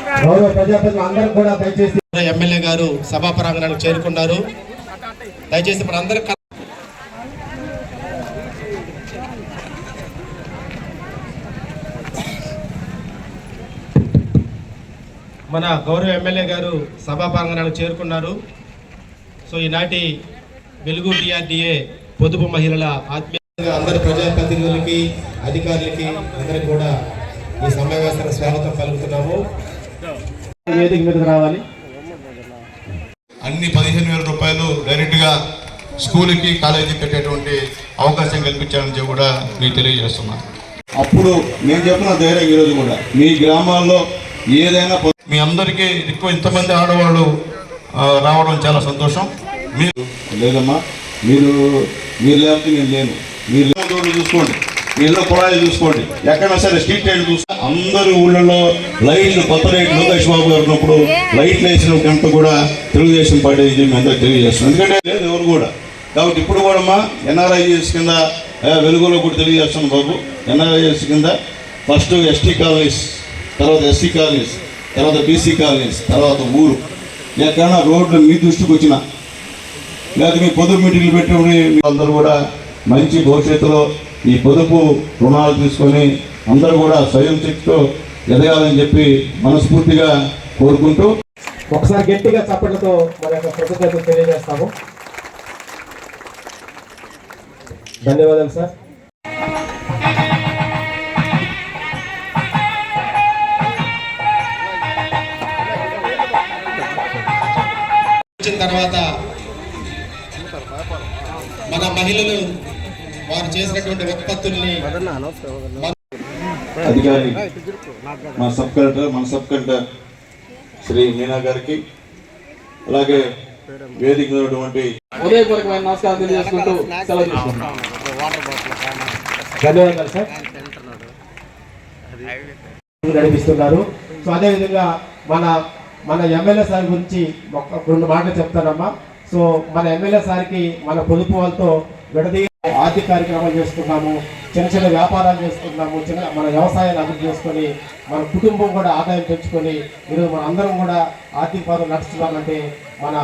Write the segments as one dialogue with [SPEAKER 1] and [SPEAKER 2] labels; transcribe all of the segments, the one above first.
[SPEAKER 1] గౌరవ ప్రజాప్రతినిధులు అందరూ కూడా దయచేసి
[SPEAKER 2] ఎమ్మెల్యే గారు సభా ప్రాంగణానికి చేరుకున్నారు. దయచేసి మన అందరూ కల్- మన గౌరవ ఎమ్మెల్యే గారు సభా ప్రాంగణానికి చేరుకున్నారు. సో ఈనాటి వెలుగు డిఆర్డిఏ పొదుపు మహిళల ఆత్మీయ అందరి ప్రజాప్రతినిధులకి అధికారులకి అందరికి కూడా ఈ సమావేశానికి స్వాగతం పలుకుతున్నాము.
[SPEAKER 1] వేదిక మీదకి రావాలి?
[SPEAKER 3] అన్ని పదిహేను వేల రూపాయలు డైరెక్ట్గా స్కూల్కి కాలేజీకి కట్టేటువంటి అవకాశం కల్పించాలని చెప్పి కూడా మీకు తెలియజేస్తున్నాను అప్పుడు నేను చెప్పిన ధైర్యం ఈరోజు కూడా. మీ గ్రామాల్లో ఏదైనా మీ అందరికీ ఎక్కువ ఇంతమంది ఆడవాళ్ళు రావడం చాలా సంతోషం. మీరు లేదమ్మా మీరు మీరు లేకపోతే నేను లేను. మీరు చూసుకోండి. ఇళ్ళ కుళాయిలు చూసుకోండి. ఎక్కడైనా సరే స్ట్రీట్ లైట్ చూస్తే అందరి ఊళ్ళలో లైట్లు కొత్త లైట్లు. లోకేష్ బాబు గారు ఉన్నప్పుడు లైట్లు వేసిన గంట కూడా తెలుగుదేశం పార్టీ మేము మీ అందరికి తెలియజేస్తుంది ఎందుకంటే లేదు ఎవరు కూడా. కాబట్టి ఇప్పుడు కూడా మా ఎన్ఆర్ఐఎస్ కింద వెలుగులో కూడా తెలియజేస్తాం బాబు. ఎన్ఆర్ఐఎస్ కింద ఫస్ట్ ఎస్టీ కాలనీస్ తర్వాత ఎస్సీ కాలనీస్ తర్వాత బీసీ కాలనీస్ తర్వాత ఊరు. ఎక్కడైనా రోడ్లు మీ దృష్టికి వచ్చిన లేకపోతే మీ పొదుపు మీటింగ్లు పెట్టుకుని అందరూ కూడా మంచి భవిష్యత్తులో ఈ పొదుపు రుణాలు తీసుకొని అందరూ కూడా స్వయం శక్తితో ఎదగాలని చెప్పి మనస్ఫూర్తిగా కోరుకుంటూ
[SPEAKER 1] ఒకసారి గట్టిగా చప్పట్లతో మన యొక్క కృతజ్ఞతలు తెలియజేస్తాము. ధన్యవాదాలు సార్.
[SPEAKER 2] వచ్చిన తర్వాత మన మహిళలు వారు చేసినటువంటి ఉత్పత్తుల్ని
[SPEAKER 3] అధికారి మన సబ్ కలెక్టర్ మన సబ్ కలెక్టర్ శ్రీ మీనా గారికి అలాగే వేదిక ఉన్నటువంటి
[SPEAKER 4] ఉదయపూర్వకమైన నమస్కారం తెలియజేసుకుంటూ సెలవు
[SPEAKER 1] ధన్యవాదాలు సార్. నడిపిస్తున్నారు. సో అదేవిధంగా మన మన ఎమ్మెల్యే సార్ గురించి ఒక రెండు మాటలు చెప్తానమ్మా. సో మన ఎమ్మెల్యే సార్కి మన పొదుపు వాళ్ళతో విడదీయ ఆర్థిక కార్యక్రమాలు చేసుకున్నాము చిన్న చిన్న వ్యాపారాలు చేసుకున్నాము చిన్న మన వ్యవసాయాన్ని అభివృద్ధి చేసుకొని మన కుటుంబం కూడా ఆదాయం పెంచుకొని ఈరోజు మన అందరం కూడా ఆర్థిక పదం నడుస్తున్నామంటే మన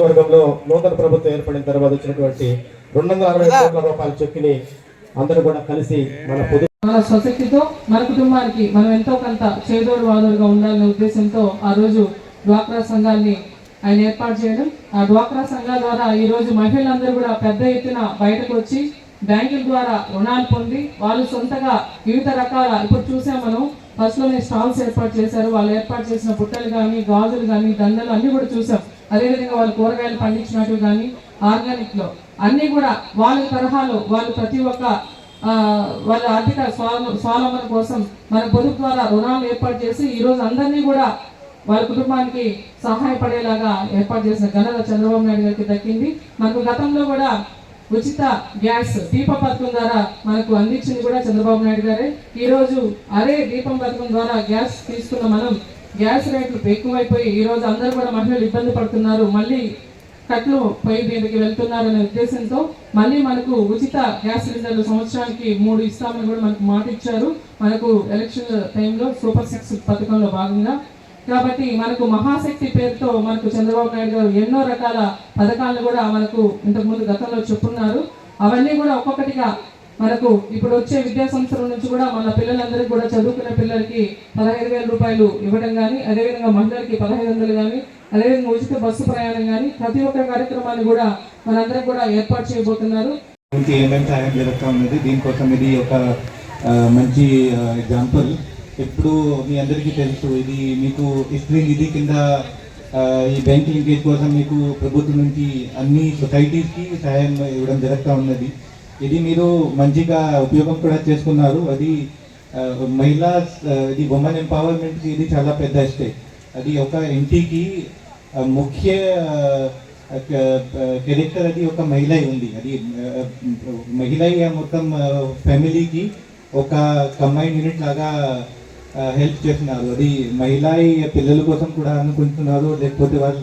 [SPEAKER 1] వర్గంలో నూతన ప్రభుత్వం ఏర్పడిన తర్వాత వచ్చినటువంటి రెండు వందల అరవై కోట్ల రూపాయల చెక్కిని అందరూ కూడా కలిసి మన
[SPEAKER 5] మన స్వశక్తితో మన కుటుంబానికి మనం ఎంతో కొంత చేదోడు వాదోడుగా ఉండాలనే ఉద్దేశంతో ఆ రోజు డ్వాక్రా సంఘాన్ని ఆయన ఏర్పాటు చేయడం. ఆ డ్వాక్రా సంఘాల ద్వారా ఈరోజు మహిళలందరూ కూడా పెద్ద ఎత్తున బయటకు వచ్చి బ్యాంకుల ద్వారా రుణాలు పొంది వాళ్ళు సొంతగా వివిధ రకాల ఇప్పుడు చూసాం మనం ఫస్ట్లోనే స్టాల్స్ ఏర్పాటు చేశారు. వాళ్ళు ఏర్పాటు చేసిన బుట్టలు కానీ గాజులు కానీ దండలు అన్నీ కూడా చూసాం. అదేవిధంగా వాళ్ళు కూరగాయలు పండించినట్టు కానీ ఆర్గానిక్లో అన్నీ కూడా వాళ్ళ తరహాలో వాళ్ళు ప్రతి ఒక్క వాళ్ళ ఆర్థిక స్వాల- స్వావలంబన కోసం మన పొదుపు ద్వారా రుణాలు ఏర్పాటు చేసి ఈరోజు అందరినీ కూడా వాళ్ళ కుటుంబానికి సహాయపడేలాగా ఏర్పాటు చేసిన ఘనత చంద్రబాబు నాయుడు గారికి దక్కింది. మనకు గతంలో కూడా ఉచిత గ్యాస్ దీప పథకం ద్వారా మనకు అందించింది కూడా చంద్రబాబు నాయుడు గారే. ఈరోజు అదే దీపం పథకం ద్వారా గ్యాస్ తీసుకున్న మనం గ్యాస్ రేట్లు ఎక్కువైపోయి ఈ రోజు అందరూ కూడా మహిళలు ఇబ్బంది పడుతున్నారు. మళ్ళీ కట్లు పొయ్యి మీదకి వెళ్తున్నారనే ఉద్దేశంతో మళ్ళీ మనకు ఉచిత గ్యాస్ సిలిండర్లు సంవత్సరానికి మూడు ఇస్తామని కూడా మనకు మాట ఇచ్చారు. మనకు ఎలక్షన్ టైంలో సూపర్ సిక్స్ పథకంలో భాగంగా కాబట్టి మనకు మహాశక్తి పేరుతో మనకు చంద్రబాబు నాయుడు గారు ఎన్నో రకాల పథకాలను కూడా మనకు ఇంతకుముందు గతంలో చెప్పున్నారు. అవన్నీ కూడా ఒక్కొక్కటిగా మనకు ఇప్పుడు వచ్చే విద్యా సంస్థల నుంచి కూడా మన పిల్లలందరికీ కూడా చదువుకునే పిల్లలకి పదహైదు వేల రూపాయలు ఇవ్వడం కానీ అదేవిధంగా మహిళలకి పదహైదు వందలు కానీ అదేవిధంగా ఉచిత బస్సు ప్రయాణం కానీ ప్రతి ఒక్క కార్యక్రమాన్ని కూడా మనందరం కూడా ఏర్పాటు చేయబోతున్నారు.
[SPEAKER 6] ఏమేమి సహాయం జరుగుతూ ఉన్నది? దీనికోసం ఇది ఒక మంచి ఎగ్జాంపుల్ ఎప్పుడు మీ అందరికీ తెలుసు ఇది మీకు ఇస్త్రీ నిధి కింద ఈ బ్యాంక్ లింకేజ్ కోసం మీకు ప్రభుత్వం నుంచి అన్ని సొసైటీస్కి సహాయం ఇవ్వడం జరుగుతూ ఉన్నది. ఇది మీరు మంచిగా ఉపయోగం కూడా చేసుకున్నారు. అది మహిళా ఇది ఉమెన్ ఎంపవర్మెంట్కి ఇది చాలా పెద్ద స్టేట్ అది ఒక ఇంటికి ముఖ్య ఆ, క్యారెక్టర్ అది ఒక మహిళ ఉంది. అది మహిళ మొత్తం ఫ్యామిలీకి ఒక కంబైన్ యూనిట్ లాగా హెల్ప్ చేస్తున్నారు. అది మహిళ పిల్లల కోసం కూడా అనుకుంటున్నారు లేకపోతే వాళ్ళ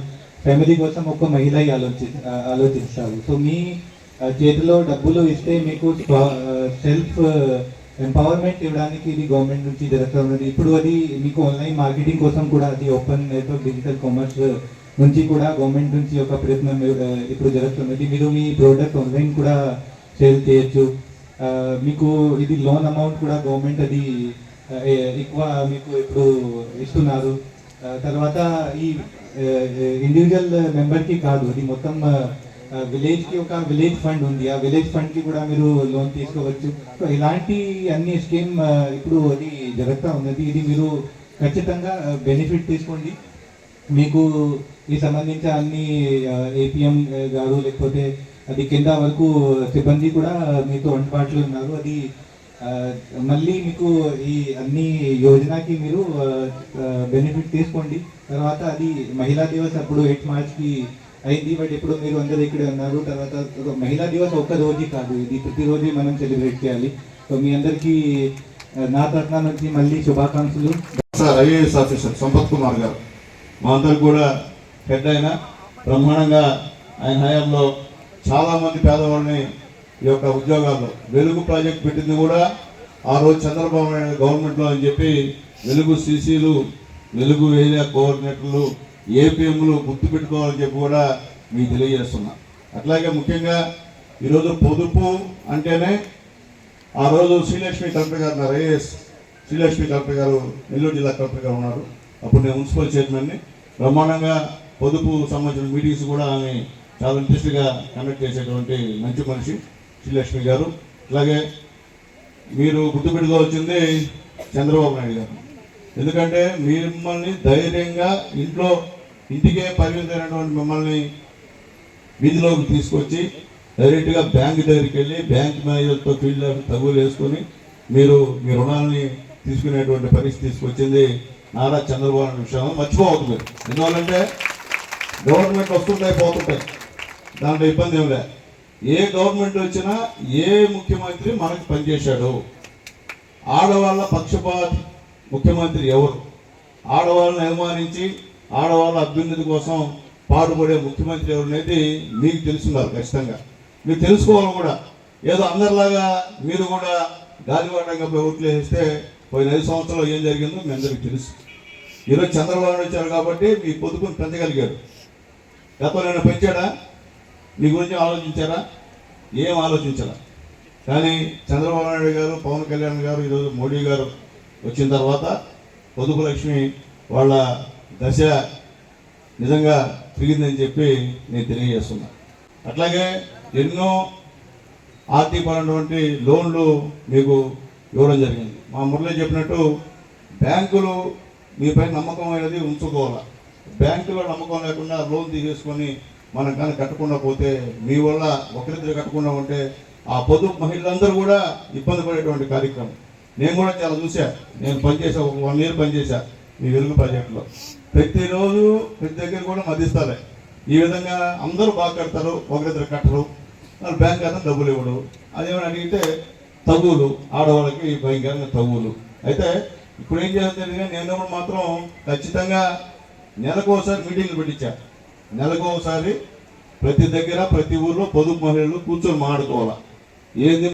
[SPEAKER 6] ఫ్యామిలీ కోసం ఒక మహిళ ఆలోచి ఆలోచిస్తారు సో మీ చేతిలో డబ్బులు ఇస్తే మీకు సెల్ఫ్ ఎంపవర్మెంట్ ఇవ్వడానికి ఇది గవర్నమెంట్ నుంచి జరుగుతూ ఉన్నది. ఇప్పుడు అది మీకు ఆన్లైన్ మార్కెటింగ్ కోసం కూడా అది ఓపెన్ నెట్వర్క్ డిజిటల్ కామర్స్ నుంచి కూడా గవర్నమెంట్ నుంచి ఒక ప్రయత్నం ఇప్పుడు జరుగుతున్నది మీరు మీ ప్రోడక్ట్ ఆన్లైన్ కూడా సేల్ చేయొచ్చు. మీకు ఇది లోన్ అమౌంట్ కూడా గవర్నమెంట్ అది ఎక్కువ మీకు ఇప్పుడు ఇస్తున్నారు. తర్వాత ఈ ఇండివిజువల్ మెంబర్కి కాదు ఇది మొత్తం విలేజ్కి ఒక విలేజ్ ఫండ్ ఉంది. ఆ విలేజ్ ఫండ్కి కూడా మీరు లోన్ తీసుకోవచ్చు. సో ఇలాంటి అన్ని స్కీమ్ ఇప్పుడు అది జరుగుతూ ఉన్నది. ఇది మీరు ఖచ్చితంగా బెనిఫిట్ తీసుకోండి. మీకు ఈ సంబంధించిన అన్ని ఏపీఎం గారు లేకపోతే అది కింద వరకు సిబ్బంది కూడా మీతో అందుబాటులో ఉన్నారు. అది మళ్ళీ మీకు ఈ అన్ని యోజనకి మీరు బెనిఫిట్ తీసుకోండి. తర్వాత అది మహిళా దివస్ అప్పుడు ఎయిట్ మార్చ్కి అయింది. బట్ ఇప్పుడు మీరు అందరు ఇక్కడే ఉన్నారు. తర్వాత మహిళా దివస్ ఒక్క రోజు కాదు. ఇది ప్రతిరోజు మనం సెలబ్రేట్ చేయాలి. సో మీ అందరికీ నా తరఫున నుంచి మళ్ళీ శుభాకాంక్షలు.
[SPEAKER 3] Sir IAS officer Sampath Kumar గారు. మా అందరికి కూడా పెద్ద ఆయన బ్రహ్మాండంగా ఆయన హయాంలో చాలా మంది పేదవాళ్ళని ఈ యొక్క ఉద్యోగాల్లో వెలుగు ప్రాజెక్ట్ పెట్టింది కూడా ఆ రోజు చంద్రబాబు నాయుడు గవర్నమెంట్లో అని చెప్పి వెలుగు సీసీలు వెలుగు ఏరియా కోఆర్డినేటర్లు ఏపీఎంలు గుర్తు పెట్టుకోవాలని చెప్పి కూడా మీకు తెలియజేస్తున్నా. అట్లాగే ముఖ్యంగా ఈరోజు పొదుపు అంటేనే ఆ రోజు శ్రీలక్ష్మి కలెక్టర్ గారు ఉన్నారు ఐఏఎస్ శ్రీలక్ష్మి కలెక్టర్ గారు నెల్లూరు జిల్లా కలెక్టర్ గారు ఉన్నారు. అప్పుడు నేను మున్సిపల్ చైర్మన్ని. బ్రహ్మాండంగా పొదుపు సంబంధించిన మీటింగ్స్ కూడా ఆమె చాలా ఇంట్రెస్ట్గా కండక్ట్ చేసేటువంటి మంచి మనిషి. శ్రీలక్ష్మి గారు. అలాగే మీరు గుర్తుపెట్టుకోవాల్సింది చంద్రబాబు నాయుడు గారు. ఎందుకంటే మిమ్మల్ని ధైర్యంగా ఇంట్లో ఇంటికే పరిమితమైనటువంటి మిమ్మల్ని వీధిలోకి తీసుకొచ్చి డైరెక్ట్గా బ్యాంక్ దగ్గరికి వెళ్ళి బ్యాంక్ మేనేజర్తో ఫీల్డ్ తగులు వేసుకొని మీరు మీ రుణాలని తీసుకునేటువంటి పరిస్థితి తీసుకొచ్చింది నారా చంద్రబాబు విషయంలో విషయం మర్చిపోవద్దు మీరు. ఎందువల్లంటే గవర్నమెంట్ వస్తుంటాయి పోతుంటాయి. దాంట్లో ఇబ్బంది ఏం లేదు ఏ గవర్నమెంట్ వచ్చినా ఏ ముఖ్యమంత్రి మనకు పనిచేశాడు? ఆడవాళ్ళ పక్షపాతి ముఖ్యమంత్రి ఎవరు? ఆడవాళ్ళని అవమానించి ఆడవాళ్ళ అభ్యున్నతి కోసం పాటుపడే ముఖ్యమంత్రి ఎవరు అనేది మీకు తెలుసున్నారు ఖచ్చితంగా. మీరు తెలుసుకోవాలి కూడా. ఏదో అందరిలాగా మీరు కూడా గాలివాటంగా పోయి ఓట్లు వేస్తే పోయిన ఐదు సంవత్సరాలు ఏం జరిగిందో మీ అందరికీ తెలుసు. ఈరోజు చంద్రబాబు వచ్చారు కాబట్టి మీ పొదుపుని పెంచగలిగారు గతంలో పెంచాడా? నీ గురించి ఆలోచించారా? ఏం ఆలోచించరా కానీ చంద్రబాబు నాయుడు గారు పవన్ కళ్యాణ్ గారు ఈరోజు మోడీ గారు వచ్చిన తర్వాత పొదుపు లక్ష్మి వాళ్ళ దశ నిజంగా తిరిగిందని చెప్పి నేను తెలియజేస్తున్నా. అట్లాగే ఎన్నో ఆర్థికపరమైనటువంటి లోన్లు మీకు ఇవ్వడం జరిగింది. మా మురళి చెప్పినట్టు బ్యాంకులు మీపై నమ్మకం అనేది ఉంచుకోవాలి? బ్యాంకులో నమ్మకం లేకుండా లోన్ తీసేసుకొని మనం కానీ కట్టకుండా పోతే మీ వల్ల ఒకరిద్దరు కట్టకుండా ఉంటే ఆ పొదుపు మహిళలందరూ కూడా ఇబ్బంది పడేటువంటి కార్యక్రమం. నేను కూడా చాలా చూసా నేను పనిచేసా ఒక వన్ ఇయర్ పనిచేసా మీ వెలుగు ప్రాజెక్టులో. ప్రతిరోజు ప్రతి దగ్గర కూడా మధ్యస్థాలే. ఈ విధంగా అందరూ బాగా కడతారు ఒకరిద్దరు కట్టరు. వాళ్ళు బ్యాంక్ అతను డబ్బులు ఇవ్వడు. అదేమని అడిగితే తగువులు ఆడవాళ్ళకి భయంకరంగా తగువులు అయితే ఇప్పుడు ఏం చేస్తుంది నేను మాత్రం ఖచ్చితంగా నెలకోసారి మీటింగ్లు పెట్టించా. నెలకు ఒకసారి ప్రతి దగ్గర ప్రతి ఊర్లో పొదుపు మహిళలు కూర్చొని మాడుకోవాలి ఏంది